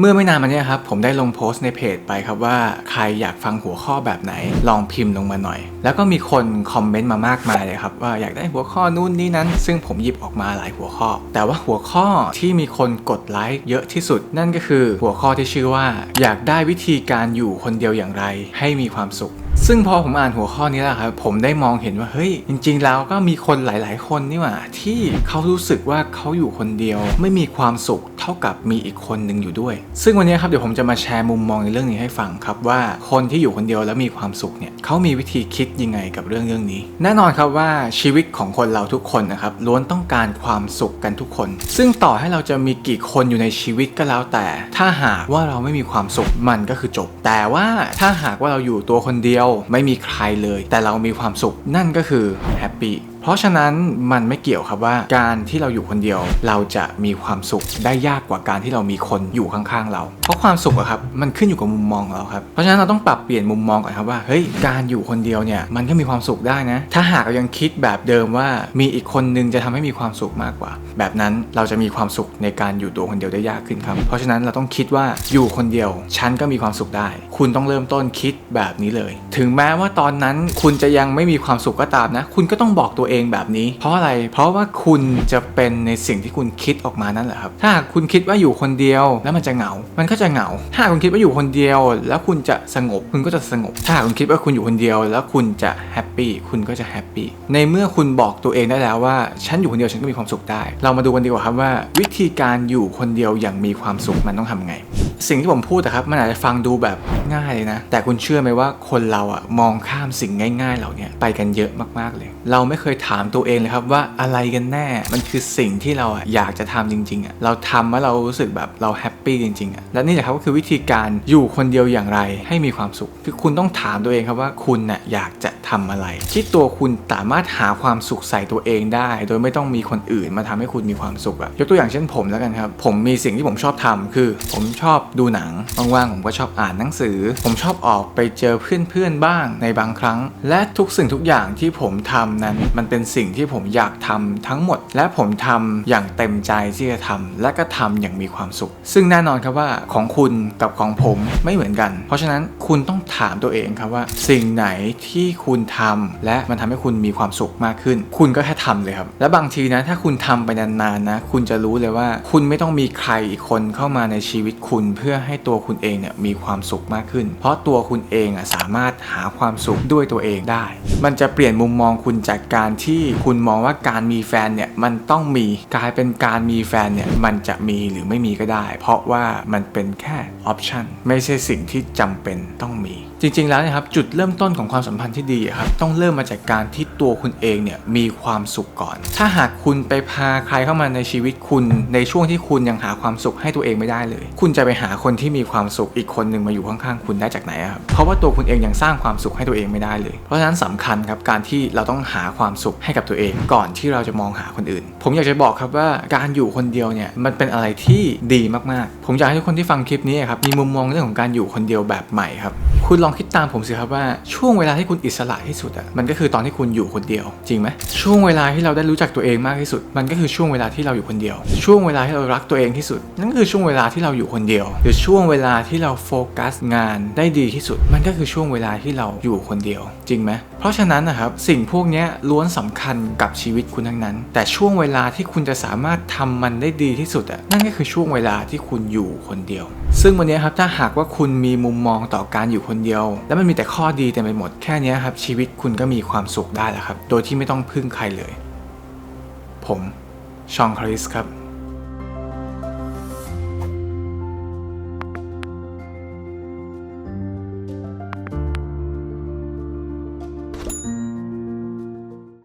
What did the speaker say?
เมื่อไม่นานมานี้ครับผมได้ลงโพสต์ในเพจไปครับว่าใครอยากฟังหัวข้อแบบไหน ลองพิมพ์ลงมาหน่อย แล้วก็มีคนคอมเมนต์มามากมายเลยครับว่าอยากได้หัวข้อนู่นนี่นั้น ซึ่งผมหยิบออกมาหลายหัวข้อ แต่ว่าหัวข้อที่มีคนกดไลค์เยอะที่สุด นั่นก็คือหัวข้อที่ชื่อว่า อยากได้วิธีการอยู่คนเดียวอย่างไร ให้มีความสุข ซึ่งพอผมอ่านหัวข้อนี้แล้วครับผมได้มองเห็นว่าเฮ้ยจริง ๆ แล้วก็มีคนหลาย ๆ คนนี่หว่าที่เขารู้สึกว่าเขาอยู่คนเดียว ไม่มีความสุขเท่ากับมีอีกคนหนึ่งอยู่ด้วย ซึ่งวันนี้ครับเดี๋ยวผมจะมาแชร์มุมมองในเรื่องนี้ให้ฟังครับว่าคนที่อยู่คนเดียวแล้วมีความสุขเนี่ยเขามีวิธีคิดยังไงกับเรื่องเรื่องนี้ แน่นอนครับว่าชีวิตของคนเราทุกคนนะครับล้วนต้องการความสุขกันทุกคน ซึ่งต่อให้เราจะมีกี่คนอยู่ในชีวิตก็แล้วแต่ ถ้าหากว่าเราไม่มีความสุขมันก็คือจบ แต่ว่าถ้าหากว่าเราอยู่ตัวคนเดียวไม่มีใครเลย แต่เรามีความสุขนั่นก็คือแฮปปี้ เพราะฉะนั้นมันไม่เกี่ยวครับว่าการที่เราอยู่คนเดียว เราจะมีความสุขได้ยากกว่าการที่เรามีคนอยู่ข้างๆเรา เพราะความสุขอะครับมันขึ้นอยู่กับมุมมองเราครับเพราะฉะนั้นเราต้องปรับเปลี่ยนมุมมองก่อนครับว่าเฮ้ยการอยู่คนเดียวเนี่ยมันก็มีความสุขได้นะ ถ้าหากเรายังคิดแบบเดิมว่ามีอีกคนนึงจะทำให้มีความสุขมากกว่า แบบนั้นเราจะมีความสุขในการอยู่ตัวคนเดียวได้ยากขึ้นครับเพราะฉะนั้นเราต้องคิดว่าอยู่คนเดียวฉันก็มีความสุขได้ คุณต้องเริ่มต้นคิดแบบนี้เลย ถึงแม้ว่าตอนนั้นคุณจะยังไม่มีความสุขก็ตามนะ คุณก็ต้องบอกตัวเองแบบนี้ เพราะอะไร เพราะว่าคุณจะเป็นในสิ่งที่คุณคิดออกมานั่นแหละครับ ถ้าคุณคิดว่าอยู่คนเดียวแล้วมันจะเหงา มันก็จะเหงา ถ้าคุณคิดว่าอยู่คนเดียว แล้วคุณจะสงบ คุณก็จะสงบ ถ้าคุณคิดว่าคุณอยู่คนเดียว แล้วคุณจะแฮปปี้ คุณก็จะแฮปปี้ ในเมื่อคุณบอกตัวเองได้แล้วว่า ฉันอยู่คนเดียวฉันก็มีความสุขได้ เรามาดูกันดีกว่าครับว่า วิธีการอยู่คนเดียวอย่างมีความสุขมันต้องทำไง สิ่งที่ผมพูดนะครับมันอาจจะฟังดูแบบง่ายเลยนะ แต่คุณเชื่อไหมว่าคนเราอะมองข้ามสิ่งง่ายๆเหล่านี้ไปกันเยอะมากๆเลย เราไม่เคยถามตัวเองเลยครับว่าอะไรกันแน่ มันคือสิ่งที่เราอะอยากจะทำจริงๆอะเราทำแล้วเรารู้สึกแบบเราแฮปปี้จริงๆอะและนี่แหละครับก็คือวิธีการอยู่คนเดียวอย่างไรให้มีความสุข คือคุณต้องถามตัวเองครับว่าคุณน่ะอยากจะ ทำอะไร ที่ตัวคุณสามารถหาความสุขใส่ตัวเองได้ โดยไม่ต้องมีคนอื่นมาทำให้คุณมีความสุขอะยกตัวอย่างเช่นผมแล้วกันครับ ผมมีสิ่งที่ผมชอบทำคือ ผมชอบดูหนังว่างๆผมก็ชอบอ่านหนังสือ ผมชอบออกไปเจอเพื่อนๆบ้างในบางครั้ง และทุกสิ่งทุกอย่างที่ผมทำนั้น มันเป็นสิ่งที่ผมอยากทำทั้งหมด และผมทำอย่างเต็มใจที่จะทำและก็ทำอย่างมีความสุข ซึ่งแน่นอนครับว่าของคุณกับของผมไม่เหมือนกัน เพราะฉะนั้นคุณต้องถามตัวเองครับว่า สิ่งไหนที่คุณทำและมันทำให้คุณมีความสุขมากขึ้น คุณก็แค่ทำเลยครับ และบางทีนะถ้าคุณทำไปนานๆนะ คุณจะรู้เลยว่าคุณไม่ต้องมีใครอีกคนเข้ามาในชีวิตคุณ เพื่อให้ตัวคุณเองเนี่ยมีความสุขมากขึ้น เพราะตัวคุณเองอะสามารถหาความสุขด้วยตัวเองได้ มันจะเปลี่ยนมุมมองคุณจากการที่คุณมองว่าการมีแฟนเนี่ยมันต้องมีกลายเป็นการมีแฟนเนี่ยมันจะมีหรือไม่มีก็ได้ เพราะว่ามันเป็นแค่ออปชันไม่ใช่สิ่งที่จำเป็นต้องมี จริง ๆ แล้วนะครับจุดเริ่มต้นของความสัมพันธ์ที่ดีครับต้องเริ่มมาจากการที่ตัวคุณเองเนี่ยมีความสุขก่อน ถ้าหากคุณไปพาใครเข้ามาในชีวิตคุณ ในช่วงที่คุณยังหาความสุขให้ตัวเองไม่ได้เลย คุณจะไปหาคนที่มีความสุขอีกคนหนึ่งมาอยู่ข้างๆคุณได้จากไหนครับเพราะว่าตัวคุณเองยังสร้างความสุขให้ตัวเองไม่ได้เลย เพราะฉะนั้นสำคัญครับการที่เราต้องหาความสุขให้กับตัวเองก่อนที่เราจะมองหาคนอื่น ผมอยากจะบอกครับว่าการอยู่คนเดียวเนี่ยมันเป็นอะไรที่ดีมากๆ ผมอยากให้ทุกคนที่ฟังคลิปนี้ครับมีมุมมองเรื่องของการอยู่คนเดียวแบบใหม่ครับ คุณลองคิดตามผมสิครับว่าช่วงเวลาที่คุณอิสระที่สุดอะมันก็คือตอนที่คุณอยู่คนเดียว จริงไหมช่วงเวลาที่เราได้รู้จักตัวเองมากที่สุด มันก็คือช่วงเวลาที่เราอยู่คนเดียว ช่วงเวลาที่เรารักตัวเองที่สุด นั่นก็คือช่วงเวลาที่เราอยู่คนเดียว หรือช่วงเวลาที่เราโฟกัสงานได้ดีที่สุด มันก็คือช่วงเวลาที่เราอยู่คนเดียว จริงไหมเพราะฉะนั้นนะครับสิ่งพวกนี้ล้วนสำคัญกับชีวิตคุณทั้งนั้น แต่ช่วงเวลาที่คุณจะสามารถทำมันได้ดีที่สุดอะนั่นก็คือช่วงเวลาที่คุณอยู่คนเดียว ซึ่งวันนี้ครับถ้าหากว่าคุณมีมุมมองต่อการอยู่คนเดียว แล้วมันมีแต่ข้อดีเต็มไปหมดแค่นี้ครับ ชีวิตคุณก็มีความสุขได้แล้วครับ โดยที่ไม่ต้องพึ่งใครเลย ผมชองคริสครับ